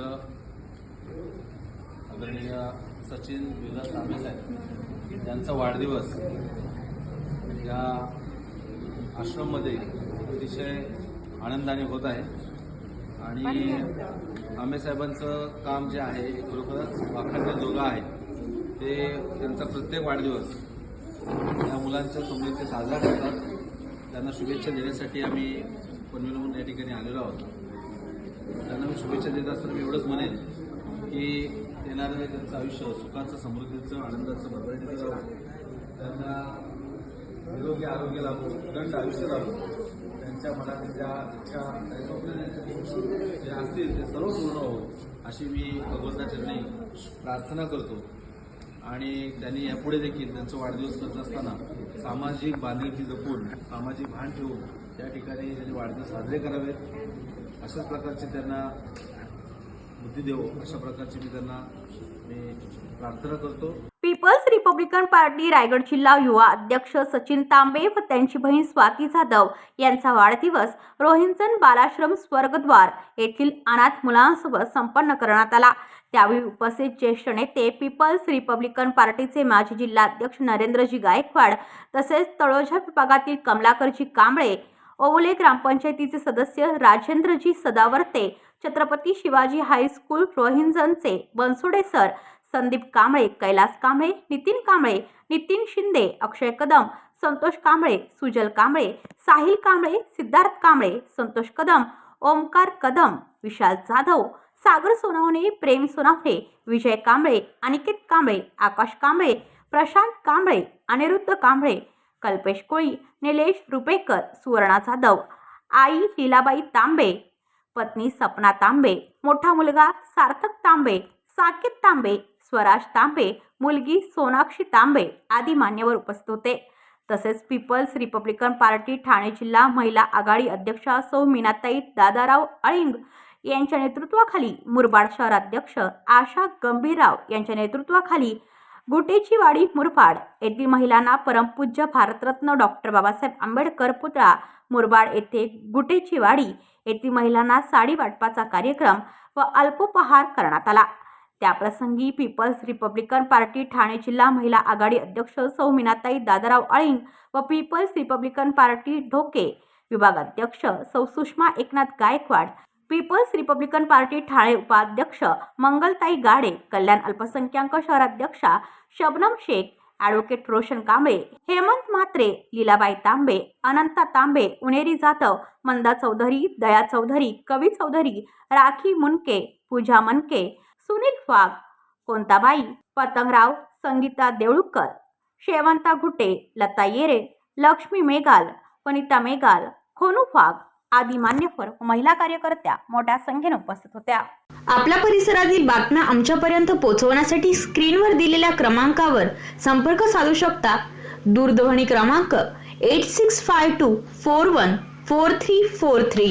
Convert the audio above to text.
मित्र आदरणीय सचिन विलास तांबे साहेब यांचा वाढदिवस या आश्रममध्ये अतिशय आनंदाने होत आहे. आणि आंबेसाहेबांचं काम जे आहे खरोखरच खरोखरच वाखाणण्याजोगं आहे ते त्यांचा प्रत्येक वाढदिवस या मुलांच्या समृद्धी साजरा करतात. त्यांना शुभेच्छा देण्यासाठी आम्ही पनवेलहून या ठिकाणी आलेलो आहोत. त्यांना मी शुभेच्छा देत असताना मी एवढंच म्हणेन की येणारं त्यांचं आयुष्य सुखाचं समृद्धीचं आनंदाचं भरभराटीचं राहू त्यांना निरोगी आरोग्य लाभो दंड आयुष्य लाभो. त्यांच्या मनात ज्या इच्छा जे असतील ते सर्व पूर्ण हो अशी मी भगवंताचरणी प्रार्थना करतो. आणि त्यांनी यापुढे देखील त्यांचा वाढदिवस करत असताना सामाजिक बांधिलकी जपून सामाजिक भान ठेवून त्या ठिकाणी त्यांनी वाढदिवस साजरे करावेत. अशाच प्रकारचे त्यांना बुद्धी देवो अशा प्रकारची मी त्यांना मी प्रार्थना करतो. पीपल्स रिपब्लिकन पार्टी रायगड जिल्हा युवा अध्यक्ष सचिन तांबे व त्यांची बहीण स्वाती जाधव यांचा वाढदिवस रोहिंजन बालाश्रम स्वर्गद्वार येथील अनाथ मुलांसोबत संपन्न करण्यात आला. त्यावेळी उपस्थित ज्येष्ठ नेते पीपल्स रिपब्लिकन पार्टीचे माजी जिल्हाध्यक्ष नरेंद्रजी गायकवाड तसेच तळोजा विभागातील कमलाकरजी कांबळे ओवले ग्रामपंचायतीचे सदस्य राजेंद्रजी सदावर्ते छत्रपती शिवाजी हायस्कूल रोहिंजनचे बनसोडे सर संदीप कांबळे कैलास कांबळे नितीन कांबळे नितीन शिंदे अक्षय कदम संतोष कांबळे सुजल कांबळे साहिल कांबळे सिद्धार्थ कांबळे संतोष कदम ओमकार कदम विशाल जाधव सागर सोनावणे प्रेम सोनावणे विजय कांबळे अनिकेत कांबळे आकाश कांबळे प्रशांत कांबळे अनिरुद्ध कांबळे कल्पेश कोळी निलेश रुपेकर सुवर्णा जाधव आई लीलाबाई तांबे पत्नी सपना तांबे मोठा मुलगा सार्थक तांबे साकेत तांबे स्वराज तांबे मुलगी सोनाक्षी तांबे आदी मान्यवर उपस्थित होते. तसेच पीपल्स रिपब्लिकन पार्टी ठाणे जिल्हा महिला आघाडी अध्यक्षा सौ मीनाताई दादाराव अळिंग यांच्या नेतृत्वाखाली मुरबाड शहराध्यक्ष आशा गंभीरराव यांच्या नेतृत्वाखाली गुटेची वाडी मुरबाड. येथील महिलांना परमपूज्य भारतरत्न डॉक्टर बाबासाहेब आंबेडकर पुतळा मुरबाड येथे गुटेची वाडी. येथील महिलांना साडी वाटपाचा कार्यक्रम व अल्पोपहार करण्यात आला. त्याप्रसंगी पीपल्स रिपब्लिकन पार्टी ठाणे जिल्हा महिला आघाडी अध्यक्ष सौ मीनाताई दादाराव अळिंग व पीपल्स रिपब्लिकन पार्टी ढोके विभागाध्यक्ष सौ Sushma Eknath Gaikwad Peoples Republican Party Thane उपाध्यक्ष मंगलताई गाडे कल्याण अल्पसंख्याक शहराध्यक्षा शबनम शेख ॲडव्होकेट रोशन कांबळे हेमंत म्हात्रे लीलाबाई तांबे अनंता तांबे उनेरी जाधव मंदा चौधरी दया चौधरी कवी चौधरी राखी मुनके पूजा मनके सुनील वाघ कोंताबाई पतंगराव संगीता देऊळकर शेवंता घुटे लता येरे लक्ष्मी मेघाल वनिता मेघाल खोनू वाघ आदी मान्यवर महिला कार्यकर्त्या मोठ्या संख्येने उपस्थित होत्या. आपल्या परिसरातील बातम्या आमच्यापर्यंत पोहोचवण्यासाठी स्क्रीनवर दिलेल्या क्रमांकावर संपर्क साधू शकता. दूरध्वनी क्रमांक eight six five two four one four three four three